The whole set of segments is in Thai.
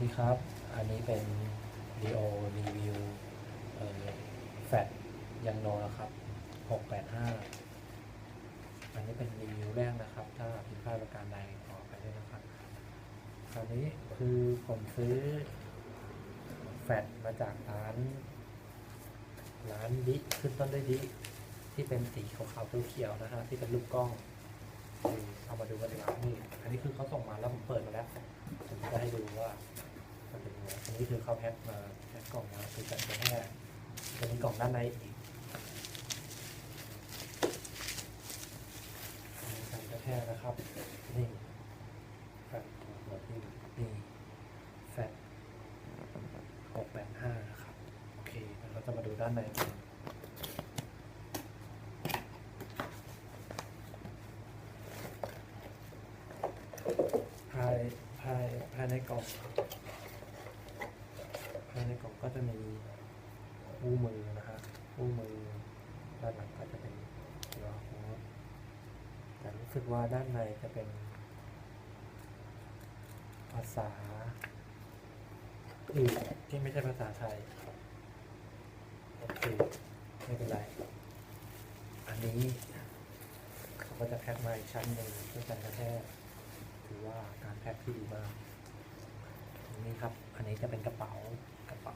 ดีครับ อันนี้เป็นวิดีโอรีวิวแฟตยังโนนะครับ 685 อันนี้เป็นรีวิวแรกนะครับ ถ้าผิดพลาดประการใดขอไปด้วยนะครับ คราวนี้คือผมซื้อแฟตมาจากร้าน ร้านดิขึ้นต้นด้วยดิ ที่เป็นสีขาวๆเขียวๆนะฮะที่เป็นรูปกล้องเอามาดูกันดีกว่านี่ อันนี้คือเขาส่งมาแล้วผมเปิดมาแล้ว ผมจะให้ดูว่า มันเป็นยังไงอันนี้คือเขาแพ็คมาแพ็คกล่องมาคือการกระแทกจะมีกล่องด้านในอีกมีการกระแทกนะครับนี่แฟตหัวที่นี่แฟตหกแปดห้านะครับโอเคเดี๋ยวเราจะมาดูด้านในกันภายภายภายในกล่อง ภายในกล่องก็จะมีคู่มือนะฮะคู่มือด้านหลังก็จะเป็นตัวโค้ดแต่รู้สึกว่าด้านในจะเป็น ภาษาอื่นที่ไม่ใช่ภาษาไทยโอเคไม่เป็นไร อันนี้เขาก็จะแพ็คมาอีกชั้นหนึ่งเพื่อการกระแทกถือว่าการแพ็คที่ดีมากนนี้ครับ อันนี้จะเป็นกระเป๋า กระเป๋า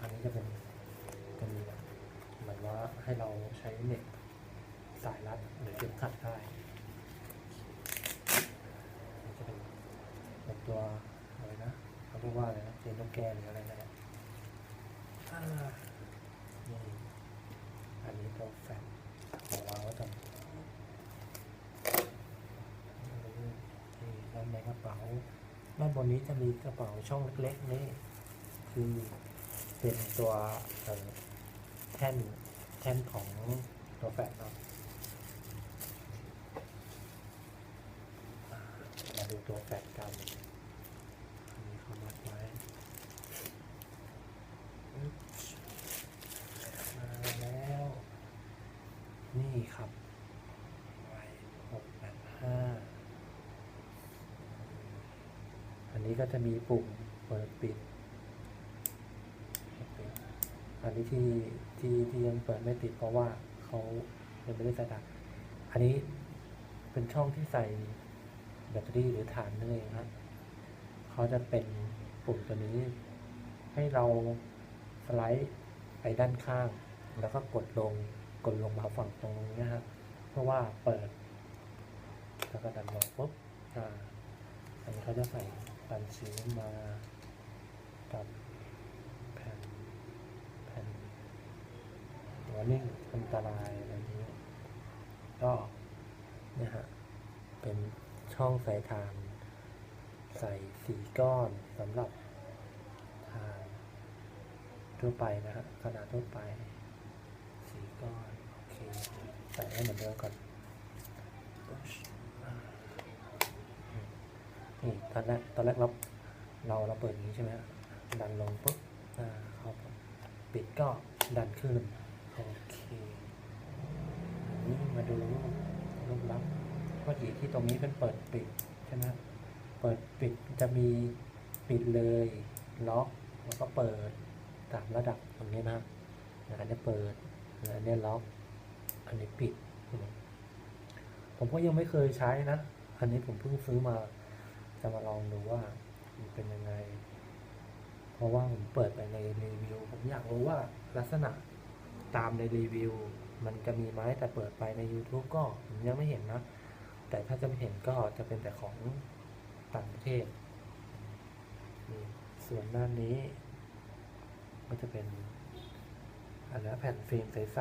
อันนี้จะเป็นจะมีแบบเหมือนว่าให้เราใช้เน็ตสายรัดหรือเข็มขัดได้จะเป็นเป็นตัวอะไรนะเขาเรียกว่าอะไรนะเจนนกแกหรืออะไรนะอ่านี่อันนี้ตัวแฟนของเราก็จะนี่ด้านในกระเป๋า ด้านบนนี้จะมีกระเป๋าช่องเล็กๆนี่คือเป็นตัวแท่นแท่นของตัวแฟนเนาะมาดูตัวแฟนกันนี้เขามัดไว้ มาแล้ว นี่ครับไวหกแปดห้าอั นนี้ก็จะมีปุ่มเปิดปิด อันนี้ที่ที่ที่ยังเปิดไม่ติดเพราะว่าเขายังไม่ได้ใส่ดักอันนี้เป็นช่องที่ใส่แบตเตอรี่หรือฐานนั่นเองครับเขาจะเป็นปุ่มตัวนี้ ให้เราสไลด์ไปด้านข้าง แล้วก็กดลงกดลงมาฝั่งตรงนี้ฮะเพราะว่าเปิดแล้วก็ดันลงปุ๊บอ่าอันนี้เขาจะใส่ ปันชื้นมากับแผ่นแผ่นวอร์นิ่งอันตรายอะไรอย่างนี้ ก็เนี่ยฮะเป็นช่องใส่ทาน ใส่สีก้อนสำหรับทานทั่วไปนะฮะขนาดทั่วไปสีก้อน โอเค ใส่ให้เหมือนเดิมก่อน นี่ตอนแรกตอนแรกเราเราเราเปิดอย่างนี้ใช่ไหมดันลงปุ๊บอ่าเข้าปิดก็ดันขึ้นโอเคนี่มาดูรูปรูปลับเมื่อกี้ที่ตรงนี้เป็นเปิดปิดใช่ไหมเปิดปิดจะมีปิดเลยล็อกแล้วก็เปิดตามระดับตรงนี้นะอันนี้เปิดอันนี้ล็อก อันนี้ปิด ผมก็ยังไม่เคยใช้นะ อันนี้ผมเพิ่งซื้อมา จะมาลองดูว่ามันเป็นยังไง เพราะว่าผมเปิดไปในรีวิว ผมอยากรู้ว่าลักษณะตามในรีวิว มันจะมีไหมแต่เปิดไปใน YouTube ก็ผมยังไม่เห็นนะ แต่ถ้าจะไม่เห็นก็จะเป็นแต่ของต่างประเทศนี่ส่วนด้านนี้ ก็จะเป็นอันนี้แผ่นฟิล์มใส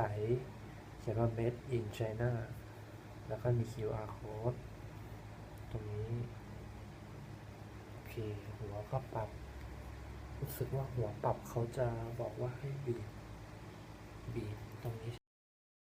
ๆเขียนว่า made in China แล้วก็มี QR code ตรงนี้ หัวก็ปรับ รู้สึกว่าหัวปรับเขาจะบอกว่าให้บีบบีบตรงนี้